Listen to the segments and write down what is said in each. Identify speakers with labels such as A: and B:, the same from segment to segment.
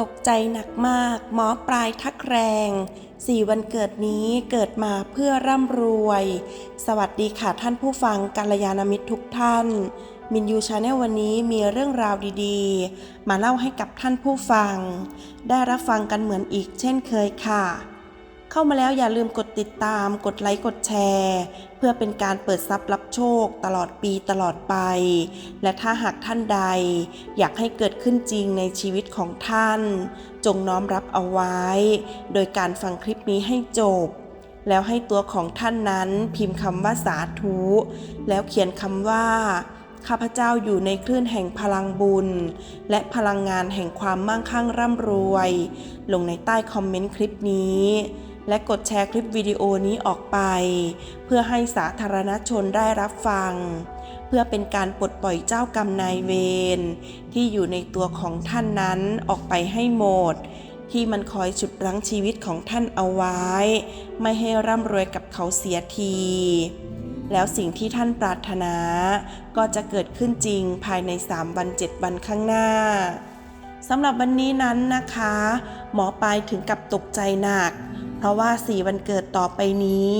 A: ตกใจหนักมาก หมอปลายทักแรงสี่วันเกิดนี้เกิดมาเพื่อร่ำรวย สวัสดีค่ะท่านผู้ฟังกัลยาณมิตรทุกท่าน มินยูชาแนลวันนี้มีเรื่องราวดีๆ มาเล่าให้กับท่านผู้ฟัง ได้รับฟังกันเหมือนอีกเช่นเคยค่ะ เข้ามาแล้วอย่าลืมกดติดตาม กดไลค์กดแชร์ เพื่อเป็นการเปิดทรัพย์รับโชคตลอดปีตลอดไป และถ้าหากท่านใด อยากให้เกิดขึ้นจริงในชีวิตของท่าน จงน้อมรับเอาไว้ โดยการฟังคลิปนี้ให้จบ แล้วให้ตัวของท่านนั้นพิมพ์คำว่าสาธุ แล้วเขียนคำว่าข้าพเจ้าอยู่ในคลื่นแห่งพลังบุญ และพลังงานแห่งความมั่งคั่งร่ำรวย ลงในใต้คอมเมนต์คลิปนี้ และกดแชร์คลิปวิดีโอนี้ออกไป เพื่อให้สาธารณชนได้รับฟัง เพื่อเป็นการปลดปล่อยเจ้ากรรมนายเวรที่อยู่ในตัวของท่านนั้นออกไปให้หมด ที่มันคอยฉุดรั้งชีวิตของท่านเอาไว้ ไม่ให้ร่ำรวยกับเขาเสียที แล้วสิ่งที่ท่านปรารถนา ก็จะเกิดขึ้นจริงภายใน 3 วัน 7 วันข้างหน้า สำหรับวันนี้นั้นนะคะ หมอปลายถึงกับตกใจหนัก เพราะว่าสี่วันเกิดต่อไปนี้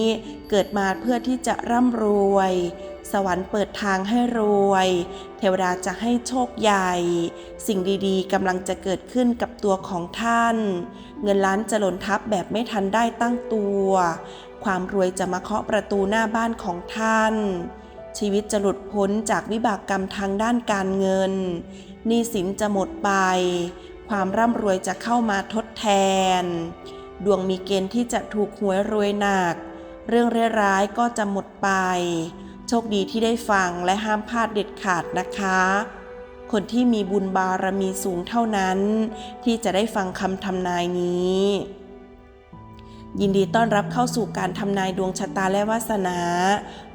A: เกิดมาเพื่อที่จะร่ำรวย สวรรค์เปิดทางให้รวย เทวดาจะให้โชคใหญ่ สิ่งดีๆกำลังจะเกิดขึ้นกับตัวของท่าน เงินล้านจะหล่นทับแบบไม่ทันได้ตั้งตัว ความรวยจะมาเคาะประตูหน้าบ้านของท่าน ชีวิตจะหลุดพ้นจากวิบากกรรมทางด้านการเงิน หนี้สินจะหมดไป ความร่ำรวยจะเข้ามาทดแทน ดวงมีเกณฑ์ที่จะถูกหวยรวยหนัก เรื่องร้ายๆก็จะหมดไป โชคดีที่ได้ฟังและห้ามพลาดเด็ดขาดนะคะ คนที่มีบุญบารมีสูงเท่านั้น ที่จะได้ฟังคำทำนายนี้ยินดีต้อนรับเข้าสู่การทำนายดวงชะตาและวาสนา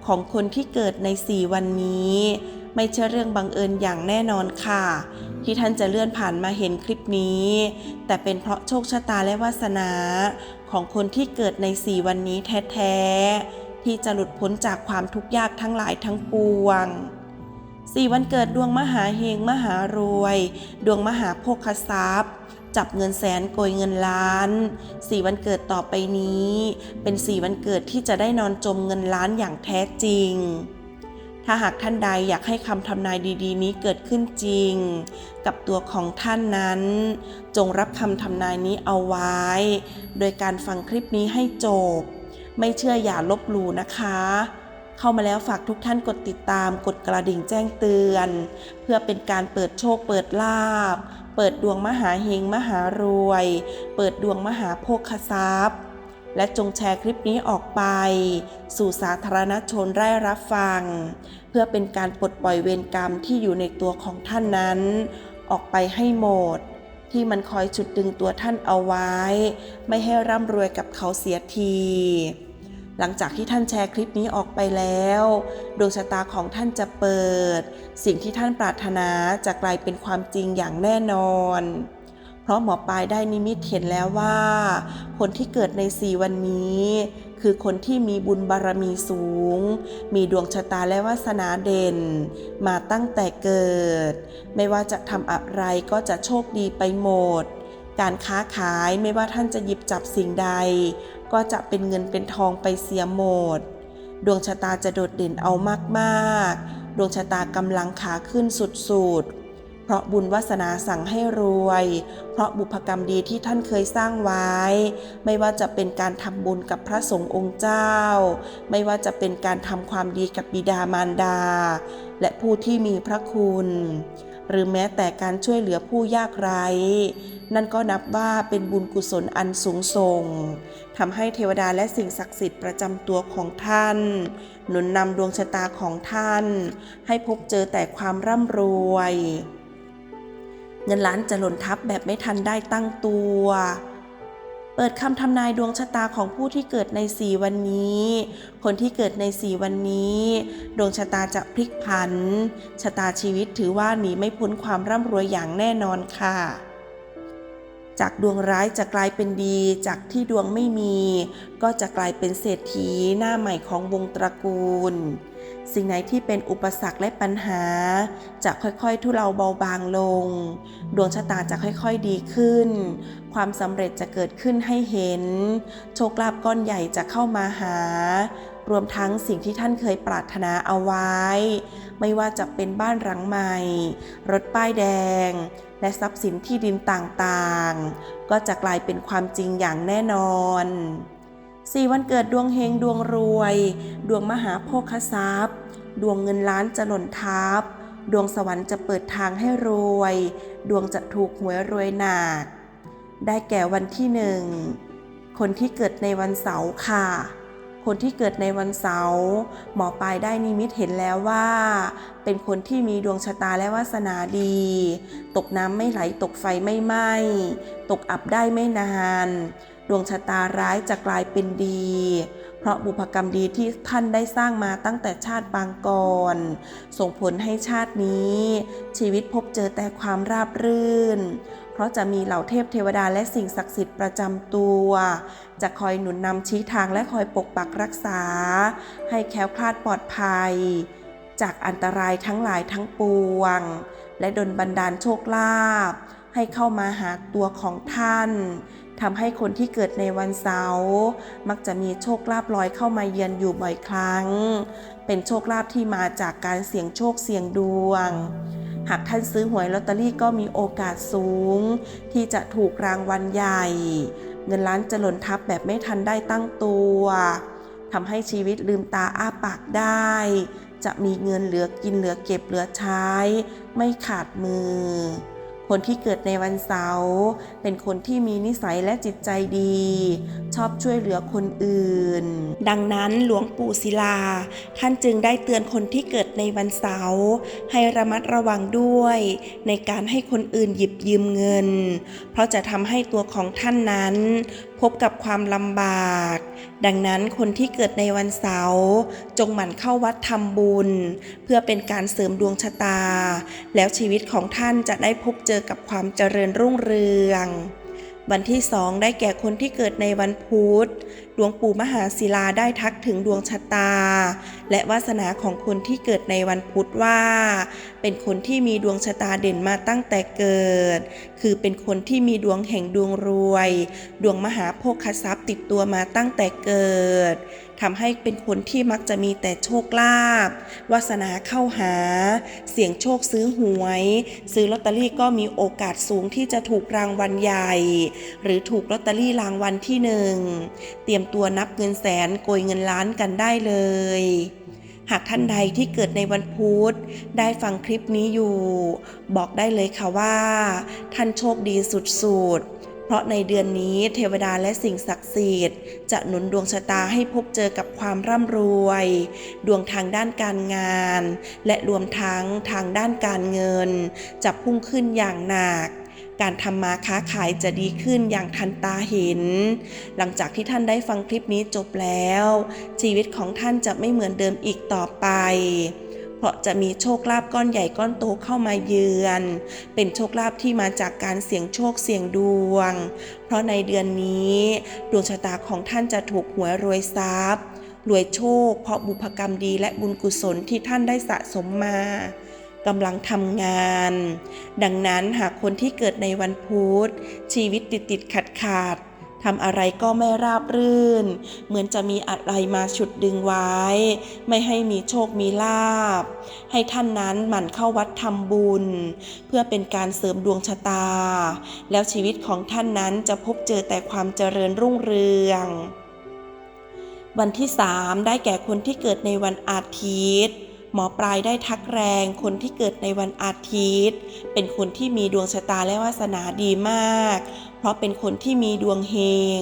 A: ของคนที่เกิดใน 4 วันนี้ ไม่ใช่เรื่องบังเอิญอย่างแน่นอนค่ะ ที่ท่านจะเลื่อนผ่านมาเห็นคลิปนี้ แต่เป็นเพราะโชคชะตาและวาสนาของคนที่เกิดใน4วันนี้แท้ๆ ที่จะหลุดพ้นจากความทุกข์ยากทั้งหลายทั้งปวงสี่วันเกิดดวงมหาเฮงมหารวย ดวงมหาโภคทรัพย์ จับเงินแสนโกยเงินล้านสี่วันเกิดต่อไปนี้ เป็นสี่วันเกิดที่จะได้นอนจมเงินล้านอย่างแท้จริง ถ้าหากท่านใดอยากให้คำทำนายดีๆ นี้เกิดขึ้นจริง กับตัวของท่านนั้น จงรับคำทำนายนี้เอาไว้ โดยการฟังคลิปนี้ให้จบ ไม่เชื่ออย่าลบหลู่นะคะเข้ามาแล้วฝากทุกท่านกดติดตาม กดกระดิ่งแจ้งเตือน เพื่อเป็นการเปิดโชคเปิดลาบ เปิดดวงมหาเฮงมหารวย เปิดดวงมหาโภคทรัพย์ และจงแชร์คลิปนี้ออกไป สู่สาธารณชนได้รับฟัง เพื่อเป็นการปลดปล่อยเวรกรรมที่อยู่ในตัวของท่านนั้น ออกไปให้หมด ที่มันคอยฉุดดึงตัวท่านเอาไว้ ไม่ให้ร่ำรวยกับเขาเสียทีหลังจากที่ท่านแชร์คลิปนี้ออกไปแล้วดวงชะตาของท่านจะเปิด สิ่งที่ท่านปรารถนาจะกลายเป็นความจริงอย่างแน่นอน เพราะหมอปลายได้นิมิตเห็นแล้วว่า คนที่เกิดในสี่วันนี้ คือคนที่มีบุญบารมีสูง มีดวงชะตาและวาสนาเด่น มาตั้งแต่เกิด ไม่ว่าจะทำอะไรก็จะโชคดีไปหมด การค้าขายไม่ว่าท่านจะหยิบจับสิ่งใด ก็จะเป็นเงินเป็นทองไปเสียหมด ดวงชะตาจะโดดเด่นเอามากๆ ดวงชะตากำลังขาขึ้นสุดๆ เพราะบุญวาสนาสั่งให้รวย เพราะบุพกรรมดีที่ท่านเคยสร้างไว้ ไม่ว่าจะเป็นการทำบุญกับพระสงฆ์องค์เจ้า ไม่ว่าจะเป็นการทำความดีกับบิดามารดา และผู้ที่มีพระคุณ หรือแม้แต่การช่วยเหลือผู้ยากไร้นั่นก็นับว่าเป็นบุญกุศลอันสูงส่งทำให้เทวดาและสิ่งศักดิ์สิทธิ์ประจำตัวของท่าน หนุนนำดวงชะตาของท่าน ให้พบเจอแต่ความร่ำรวย เงินล้านจะหล่นทับแบบไม่ทันได้ตั้งตัว เปิดคำทำนายดวงชะตาของผู้ที่เกิดในสี่วันนี้ คนที่เกิดในสี่วันนี้ ดวงชะตาจะพลิกผัน ชะตาชีวิตถือว่าหนีไม่พ้นความร่ำรวยอย่างแน่นอนค่ะจากดวงร้ายจะกลายเป็นดี จากที่ดวงไม่มี ก็จะกลายเป็นเศรษฐีหน้าใหม่ของวงตระกูล สิ่งไหนที่เป็นอุปสรรคและปัญหา จะค่อยๆ ทุเลาเบาบางลง ดวงชะตาจะค่อยๆดีขึ้น ความสำเร็จจะเกิดขึ้นให้เห็น โชคลาภก้อนใหญ่จะเข้ามาหา รวมทั้งสิ่งที่ท่านเคยปรารถนาเอาไว้ ไม่ว่าจะเป็นบ้านหลังใหม่ รถป้ายแดง และทรัพย์สินที่ดินต่างๆ ก็จะกลายเป็นความจริงอย่างแน่นอน สี่วันเกิดดวงเฮงดวงรวย ดวงมหาโภคทรัพย์ ดวงเงินล้านจะหล่นทับ ดวงสวรรค์จะเปิดทางให้รวย ดวงจะถูกหวยรวยหนัก ได้แก่วันที่หนึ่ง คนที่เกิดในวันเสาร์ค่ะ คนที่เกิดในวันเสาร์หมอปลายได้นิมิตเห็นแล้วว่า เป็นคนที่มีดวงชะตาและวาสนาดี ตกน้ำไม่ไหลตกไฟไม่ไหม้ ตกอับได้ไม่นาน ดวงชะตาร้ายจะกลายเป็นดี เพราะบุพกรรมดีที่ท่านได้สร้างมาตั้งแต่ชาติปางก่อน ส่งผลให้ชาตินี้ ชีวิตพบเจอแต่ความราบรื่น เพราะจะมีเหล่าเทพเทวดาและสิ่งศักดิ์สิทธิ์ประจำตัว จะคอยหนุนนำชี้ทางและคอยปกปักรักษา ให้แคล้วคลาดปลอดภัย จากอันตรายทั้งหลายทั้งปวง และดลบันดาลโชคลาภให้เข้ามาหาตัวของท่าน ทำให้คนที่เกิดในวันเสาร์มักจะมีโชคลาภลอยเข้ามาเยือนอยู่บ่อยครั้ง เป็นโชคลาภที่มาจากการเสี่ยงโชคเสี่ยงดวง หากท่านซื้อหวยลอตเตอรี่ก็มีโอกาสสูง ที่จะถูกรางวัลใหญ่ เงินล้านจะหล่นทับแบบไม่ทันได้ตั้งตัวทำให้ชีวิตลืมตาอ้าปากได้ จะมีเงินเหลือกินเหลือเก็บเหลือใช้ ไม่ขาดมือ คนที่เกิดในวันเสาร์เป็นคนที่มีนิสัยและจิตใจดี ชอบช่วยเหลือคนอื่น ดังนั้นหลวงปู่ศิลา ท่านจึงได้เตือนคนที่เกิดในวันเสาร์ให้ระมัดระวังด้วย ในการให้คนอื่นหยิบยืมเงิน เพราะจะทำให้ตัวของท่านนั้น พบกับความลำบาก ดังนั้นคนที่เกิดในวันเสาร์จงหมั่นเข้าวัดทำบุญ เพื่อเป็นการเสริมดวงชะตา แล้วชีวิตของท่านจะได้พบเจอกับความเจริญรุ่งเรือง วันที่สองได้แก่คนที่เกิดในวันพุธ หลวงปู่มหาศิลาได้ทักถึงดวงชะตา และวาสนาของคนที่เกิดในวันพุธว่า เป็นคนที่มีดวงชะตาเด่นมาตั้งแต่เกิด คือเป็นคนที่มีดวงแห่งดวงรวย ดวงมหาโภคทรัพย์ติดตัวมาตั้งแต่เกิดทำให้เป็นคนที่มักจะมีแต่โชคลาภวาสนาเข้าหา เสี่ยงโชคซื้อหวย ซื้อลอตเตอรี่ก็มีโอกาสสูงที่จะถูกรางวัลใหญ่ หรือถูกลอตเตอรี่รางวัลที่หนึ่งเตรียมตัวนับเงินแสนโกยเงินล้านกันได้เลย หากท่านใดที่เกิดในวันพุธได้ฟังคลิปนี้อยู่ บอกได้เลยค่ะว่า ท่านโชคดีสุดๆเพราะในเดือนนี้เทวดาและสิ่งศักดิ์สิทธิ์จะหนุนดวงชะตาให้พบเจอกับความร่ำรวย ดวงทางด้านการงาน และรวมทั้งทางด้านการเงิน จะพุ่งขึ้นอย่างหนัก การทำมาค้าขายจะดีขึ้นอย่างทันตาเห็น หลังจากที่ท่านได้ฟังคลิปนี้จบแล้ว ชีวิตของท่านจะไม่เหมือนเดิมอีกต่อไป เพราะจะมีโชคลาภก้อนใหญ่ก้อนโตเข้ามาเยือน เป็นโชคลาภที่มาจากการเสี่ยงโชคเสี่ยงดวง เพราะในเดือนนี้ดวงชะตาของท่านจะถูกหวยรวยทรัพย์รวยโชค เพราะบุพกรรมดีและบุญกุศลที่ท่านได้สะสมมา กำลังทำงาน ดังนั้นหากคนที่เกิดในวันพุธชีวิตติดติดขัดขาดทำอะไรก็ไม่ราบรื่น เหมือนจะมีอะไรมาฉุดดึงไว้ ไม่ให้มีโชคมีลาบ ให้ท่านนั้นหมั่นเข้าวัดทำบุญ เพื่อเป็นการเสริมดวงชะตา แล้วชีวิตของท่านนั้นจะพบเจอแต่ความเจริญรุ่งเรืองวันที่ 3 ได้แก่คนที่เกิดในวันอาทิตย์ หมอปลายได้ทักแรงคนที่เกิดในวันอาทิตย์ เป็นคนที่มีดวงชะตาและวาสนาดีมาก เพราะเป็นคนที่มีดวงเฮง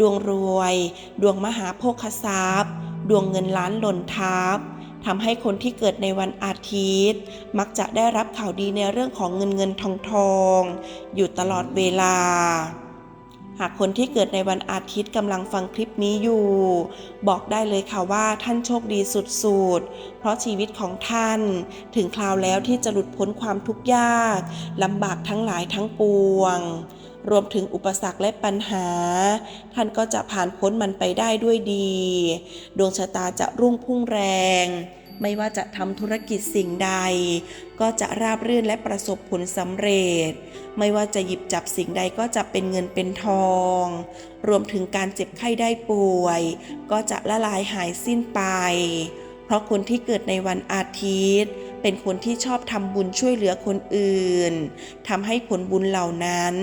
A: ดวงรวย ดวงมหาโภคทรัพย์ ดวงเงินล้านหล่นทับทำให้คนที่เกิดในวันอาทิตย์ มักจะได้รับข่าวดีในเรื่องของเงินเงินทองทอง อยู่ตลอดเวลา หากคนที่เกิดในวันอาทิตย์กำลังฟังคลิปนี้อยู่ บอกได้เลยค่ะว่าท่านโชคดีสุดๆ เพราะชีวิตของท่าน ถึงคราวแล้วที่จะหลุดพ้นความทุกข์ยากลำบากทั้งหลายทั้งปวง รวมถึงอุปสรรคและปัญหา ท่านก็จะผ่านพ้นมันไปได้ด้วยดี ดวงชะตาจะรุ่งพุ่งแรง ไม่ว่าจะทำธุรกิจสิ่งใด ก็จะราบรื่นและประสบผลสำเร็จ ไม่ว่าจะหยิบจับสิ่งใดก็จะเป็นเงินเป็นทอง รวมถึงการเจ็บไข้ได้ป่วย ก็จะละลายหายสิ้นไป เพราะคนที่เกิดในวันอาทิตย์ เป็นคนที่ชอบทำบุญช่วยเหลือคนอื่นทำให้ผลบุญเหล่านั้น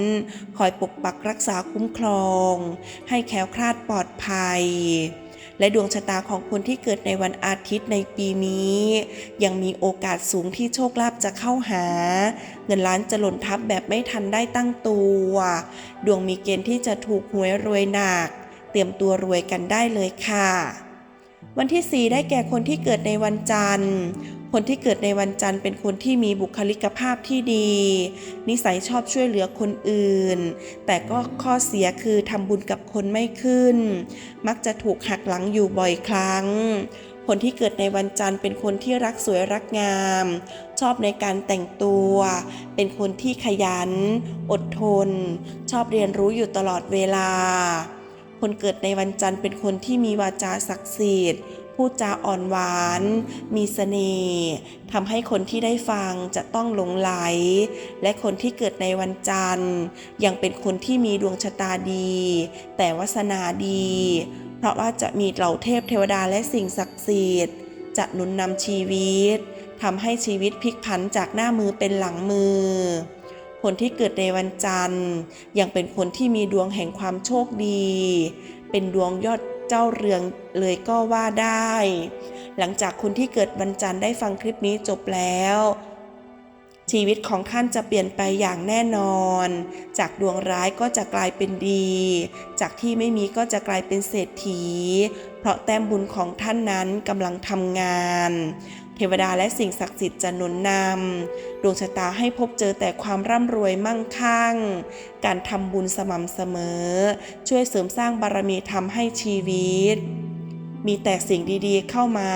A: คอยปกปักรักษาคุ้มครอง ให้แคล้วคลาดปลอดภัย และดวงชะตาของคนที่เกิดในวันอาทิตย์ในปีนี้ ยังมีโอกาสสูงที่โชคลาภจะเข้าหา เงินล้านจะหล่นทับแบบไม่ทันได้ตั้งตัว ดวงมีเกณฑ์ที่จะถูกหวยรวยหนัก เตรียมตัวรวยกันได้เลยค่ะ วันที่ 4 ได้แก่คนที่เกิดในวันจันทร์ คนที่เกิดในวันจันทร์เป็นคนที่มีบุคลิกภาพที่ดี นิสัยชอบช่วยเหลือคนอื่น แต่ก็ข้อเสียคือทำบุญกับคนไม่ขึ้น มักจะถูกหักหลังอยู่บ่อยครั้ง คนที่เกิดในวันจันทร์เป็นคนที่รักสวยรักงาม ชอบในการแต่งตัว เป็นคนที่ขยัน อดทน ชอบเรียนรู้อยู่ตลอดเวลา คนเกิดในวันจันทร์เป็นคนที่มีวาจาศักดิ์สิทธิ์ พูดจาอ่อนหวาน มีเสน่ห์ทำให้คนที่ได้ฟังจะต้องหลงไหล และคนที่เกิดในวันจันทร์ ยังเป็นคนที่มีดวงชะตาดี แต่วาสนาดี เพราะว่าจะมีเหล่าเทพเทวดาและสิ่งศักดิ์สิทธิ์จะหนุนนำชีวิตทำให้ชีวิตพลิกผันจากหน้ามือเป็นหลังมือ คนที่เกิดในวันจันทร์ ยังเป็นคนที่มีดวงแห่งความโชคดี เป็นดวงยอด เจ้าเรืองเลยก็ว่าได้ หลังจากคนที่เกิดวันจันทร์ได้ฟังคลิปนี้จบแล้ว ชีวิตของท่านจะเปลี่ยนไปอย่างแน่นอน จากดวงร้ายก็จะกลายเป็นดี จากที่ไม่มีก็จะกลายเป็นเศรษฐี เพราะแต้มบุญของท่านนั้นกำลังทำงาน ทวดาและสิ่งศักดิ์สิทธิ์จะหนุนนำดวงชะตาให้พบเจอแต่ความร่ำรวยมั่งคั่ง การทำบุญสม่ำเสมอ ช่วยเสริมสร้างบารมีทำให้ชีวิต มีแต่สิ่งดีๆเข้ามา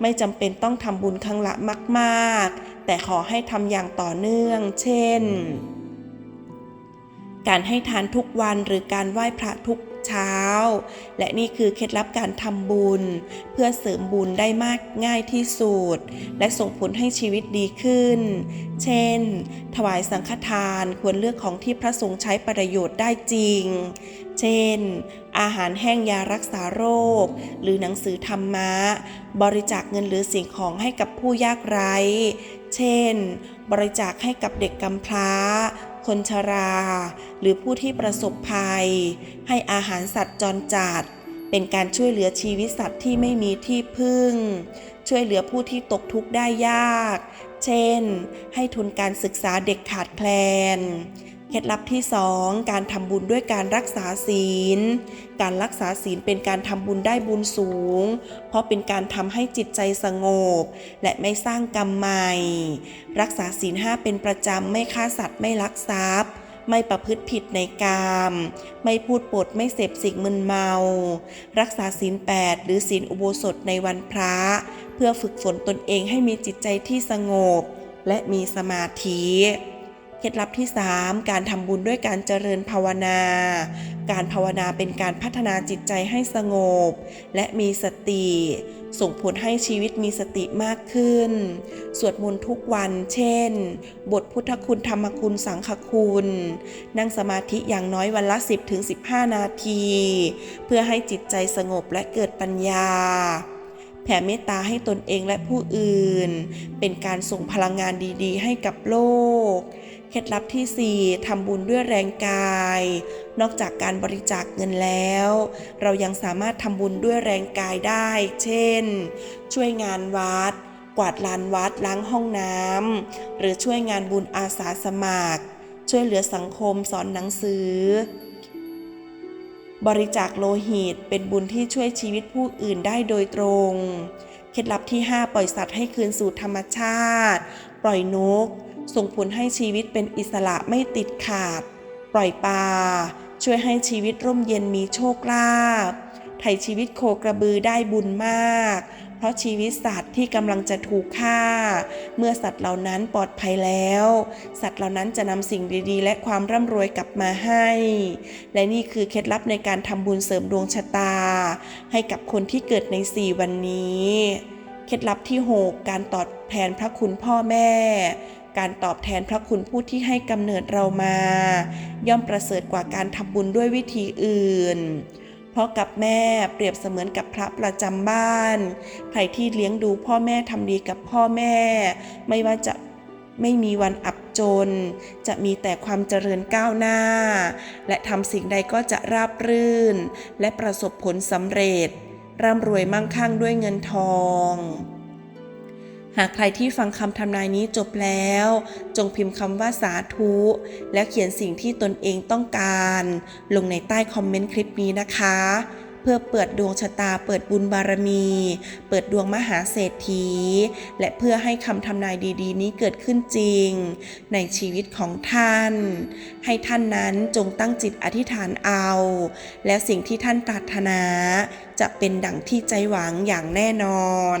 A: ไม่จำเป็นต้องทำบุญครั้งละมาก ๆ แต่ขอให้ทำอย่างต่อเนื่อง เช่น การให้ทานทุกวันหรือการไหว้พระทุก เช้า และนี่คือเคล็ดลับการทำบุญ เพื่อเสริมบุญได้มากง่ายที่สุด และส่งผลให้ชีวิตดีขึ้น เช่น ถวายสังฆทานควรเลือกของที่พระสงฆ์ใช้ประโยชน์ได้จริง เช่น อาหารแห้งยารักษาโรค หรือหนังสือธรรมะ บริจาคเงินหรือสิ่งของให้กับผู้ยากไร้ เช่น บริจาคให้กับเด็กกำพร้า คนชรา หรือผู้ที่ประสบภัย ให้อาหารสัตว์จรจัด เป็นการช่วยเหลือชีวิตสัตว์ที่ไม่มีที่พึ่ง ช่วยเหลือผู้ที่ตกทุกข์ได้ยาก เช่น ให้ทุนการศึกษาเด็กขาดแคลน เคล็ดลับที่ 2 การทำบุญด้วยการรักษาศีล การรักษาศีลเป็นการทำบุญได้บุญสูง เพราะเป็นการทำให้จิตใจสงบ และไม่สร้างกรรมใหม่ รักษาศีลห้าเป็นประจำไม่ฆ่าสัตว์ไม่ลักทรัพย์ไม่ประพฤติผิดในกามไม่พูดปดไม่เสพสิ่งมึนเมา รักษาศีล8หรือศีลอุโบสถในวันพระ เพื่อฝึกฝนตนเองให้มีจิตใจที่สงบ และมีสมาธิ เคล็ดลับที่ 3 การทำบุญด้วยการเจริญภาวนา การภาวนาเป็นการพัฒนาจิตใจให้สงบ และมีสติ ส่งผลให้ชีวิตมีสติมากขึ้น สวดมนต์ทุกวัน เช่น บทพุทธคุณธรรมคุณสังฆคุณ นั่งสมาธิอย่างน้อยวันละ 10-15 นาที เพื่อให้จิตใจสงบและเกิดปัญญาแผ่เมตตาให้ตนเองและผู้อื่น เป็นการส่งพลังงานดีๆ ให้กับโลก เคล็ดลับที่ 4ทำบุญด้วยแรงกาย นอกจากการบริจาคเงินแล้ว เรายังสามารถทำบุญด้วยแรงกายได้ เช่น ช่วยงานวัด กวาดลานวัดล้างห้องน้ำหรือช่วยงานบุญอาสาสมัคร ช่วยเหลือสังคมสอนหนังสือบริจาคโลหิตเป็นบุญที่ช่วยชีวิตผู้อื่นได้โดยตรง เคล็ดลับที่ 5 ปล่อยสัตว์ให้คืนสู่ธรรมชาติ ปล่อยนก ส่งผลให้ชีวิตเป็นอิสระไม่ติดขาด ปล่อยปลาช่วยให้ชีวิตร่มเย็นมีโชคลาภไถ่ชีวิตโคกระบือได้บุญมาก เพราะชีวิตสัตว์ที่กำลังจะถูกฆ่า เมื่อสัตว์เหล่านั้นปลอดภัยแล้ว สัตว์เหล่านั้นจะนำสิ่งดีๆ และความร่ำรวยกลับมาให้ และนี่คือเคล็ดลับในการทำบุญเสริมดวงชะตา ให้กับคนที่เกิดใน 4 วันนี้ เคล็ดลับที่ 6 การตอบแทนพระคุณพ่อแม่ การตอบแทนพระคุณผู้ที่ให้กำเนิดเรามา ย่อมประเสริฐกว่าการทำบุญด้วยวิธีอื่น เพราะกับแม่เปรียบเสมือนกับพระประจำบ้าน ใครที่เลี้ยงดูพ่อแม่ทำดีกับพ่อแม่ ไม่ว่าจะไม่มีวันอับจน จะมีแต่ความเจริญก้าวหน้า และทำสิ่งใดก็จะราบรื่น และประสบผลสำเร็จ ร่ำรวยมั่งคั่งด้วยเงินทอง หากใครที่ฟังคำทำนายนี้จบแล้ว จงพิมพ์คำว่าสาธุ และเขียนสิ่งที่ตนเองต้องการ ลงในใต้คอมเมนต์คลิปนี้นะคะ เพื่อเปิดดวงชะตา เปิดบุญบารมี เปิดดวงมหาเศรษฐี และเพื่อให้คำทำนายดีๆ นี้เกิดขึ้นจริง ในชีวิตของท่าน ให้ท่านนั้นจงตั้งจิตอธิษฐานเอา และสิ่งที่ท่านปรารถนา จะเป็นดั่งที่ใจหวังอย่างแน่นอน